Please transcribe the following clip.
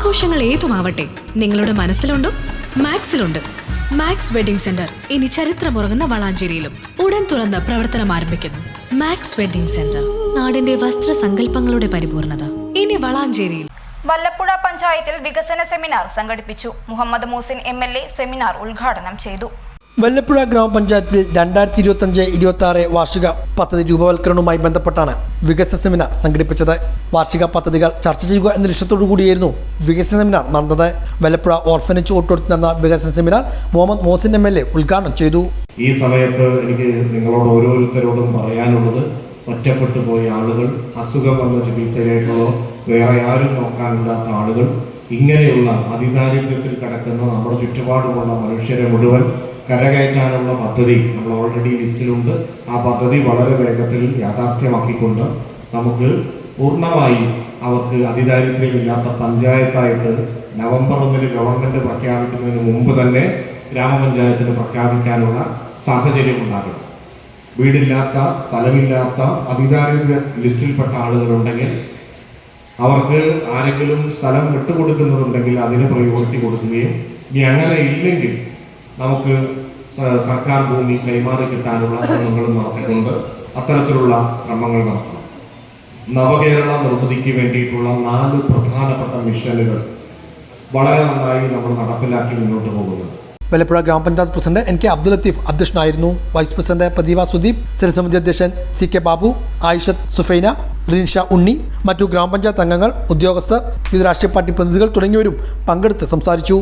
ആഘോഷങ്ങൾ ഏതുമാവട്ടെ നിങ്ങളുടെ മനസ്സിലുണ്ടോ മാക്സിലുണ്ട്. മാക്സ് വെഡിംഗ് സെന്റർ ഇനി ചരിത്രമുറങ്ങുന്ന വളാഞ്ചേരിയിലും ഉടൻ തുറന്ന് പ്രവർത്തനം ആരംഭിക്കുന്നു. മാക്സ് വെഡിംഗ് സെന്റർ നാടിന്റെ വസ്ത്ര സങ്കല്പങ്ങളുടെ പരിപൂർണത. ഇനി വളാഞ്ചേരിയിൽ. വല്ലപ്പുഴ പഞ്ചായത്തിൽ വികസന സെമിനാർ സംഘടിപ്പിച്ചു. മുഹമ്മദ് മൂസിൻ എം സെമിനാർ ഉദ്ഘാടനം ചെയ്തു. വല്ലപ്പുഴ ഗ്രാമപഞ്ചായത്തിൽ രണ്ടായിരത്തി ഇരുപത്തഞ്ച് ഇരുപത്തി ആറ് വാർഷിക പദ്ധതി രൂപവൽക്കരണവുമായി ബന്ധപ്പെട്ടാണ് വികസന സെമിനാർ സംഘടിപ്പിച്ചത്. വാർഷിക പദ്ധതികൾ ചർച്ച ചെയ്യുക എന്ന ലക്ഷ്യത്തോടു കൂടിയായിരുന്നു വികസന സെമിനാർ നടന്നത്. വല്ലപ്പുഴ ഓർഫനേജ് ഓട്ടോറിറ്റി നടന്ന വികസന seminar Muhammad Mohsin M L A ഉദ്ഘാടനം ചെയ്തു. ഈ സമയത്ത് എനിക്ക് നിങ്ങളോട് ഓരോരുത്തരോടും പറയാനുള്ളത് ഒറ്റപ്പെട്ടു പോയ ആളുകൾ അസുഖം വന്ന ചികിത്സയിലേക്കുള്ളോ വേറെ ആരും നോക്കാനില്ലാത്ത ആളുകൾ ഇങ്ങനെയുള്ള അതിദാരിദ്ര്യത്തിൽ കിടക്കുന്ന നമ്മുടെ ചുറ്റുപാടുമുള്ള മനുഷ്യരെ മുഴുവൻ കരകയറ്റാനുള്ള പദ്ധതി നമ്മൾ ഓൾറെഡി ലിസ്റ്റിലുണ്ട്. ആ പദ്ധതി വളരെ വേഗത്തിൽ യാഥാർത്ഥ്യമാക്കിക്കൊണ്ട് നമുക്ക് പൂർണമായി അവർക്ക് അതിദാരിദ്ര്യമില്ലാത്ത പഞ്ചായത്തായിട്ട് നവംബർ ഒന്നിന് ഗവൺമെന്റ് പ്രഖ്യാപിക്കുന്നതിന് മുമ്പ് തന്നെ ഗ്രാമപഞ്ചായത്തിന് പ്രഖ്യാപിക്കാനുള്ള സാഹചര്യം ഉണ്ടാകും. വീടില്ലാത്ത സ്ഥലമില്ലാത്ത അതിദാരിദ്ര്യ ലിസ്റ്റിൽപ്പെട്ട ആളുകളുണ്ടെങ്കിൽ അവർക്ക് ആരെങ്കിലും സ്ഥലം വിട്ടുകൊടുക്കുന്നുണ്ടെങ്കിൽ അതിന് പ്രയോറിറ്റി കൊടുക്കുകയും ഇനി അങ്ങനെ ഇല്ലെങ്കിൽ നമുക്ക് സർക്കാർ ഭൂമി കൈമാറി കിട്ടാനുള്ള ശ്രമങ്ങളും നടത്തിക്കൊണ്ട് അത്തരത്തിലുള്ള ശ്രമങ്ങൾ നടത്തണം. നവകേരള നിർമ്മിതിക്ക് വേണ്ടിയിട്ടുള്ള നാല് പ്രധാനപ്പെട്ട മിഷനുകൾ വളരെ നന്നായി നമ്മൾ നടപ്പിലാക്കി മുന്നോട്ട് പോകുന്നുണ്ട്. വല്ലപ്പുഴ ഗ്രാമപഞ്ചായത്ത് president N K Abdul Latheef അധ്യക്ഷനായിരുന്നു. വൈസ് പ്രസിഡന്റ് പ്രതിഭ സുദീപ് സ്ഥിരസമിതി അധ്യക്ഷൻ സി കെ ബാബു ആയിഷത്ത് സുഫൈന റിൻഷ ഉണ്ണി മറ്റു ഗ്രാമപഞ്ചായത്ത് അംഗങ്ങൾ ഉദ്യോഗസ്ഥർ വിവിധ രാഷ്ട്രീയ പാർട്ടി പ്രതിനിധികൾ തുടങ്ങിയവരും പങ്കെടുത്ത് സംസാരിച്ചു.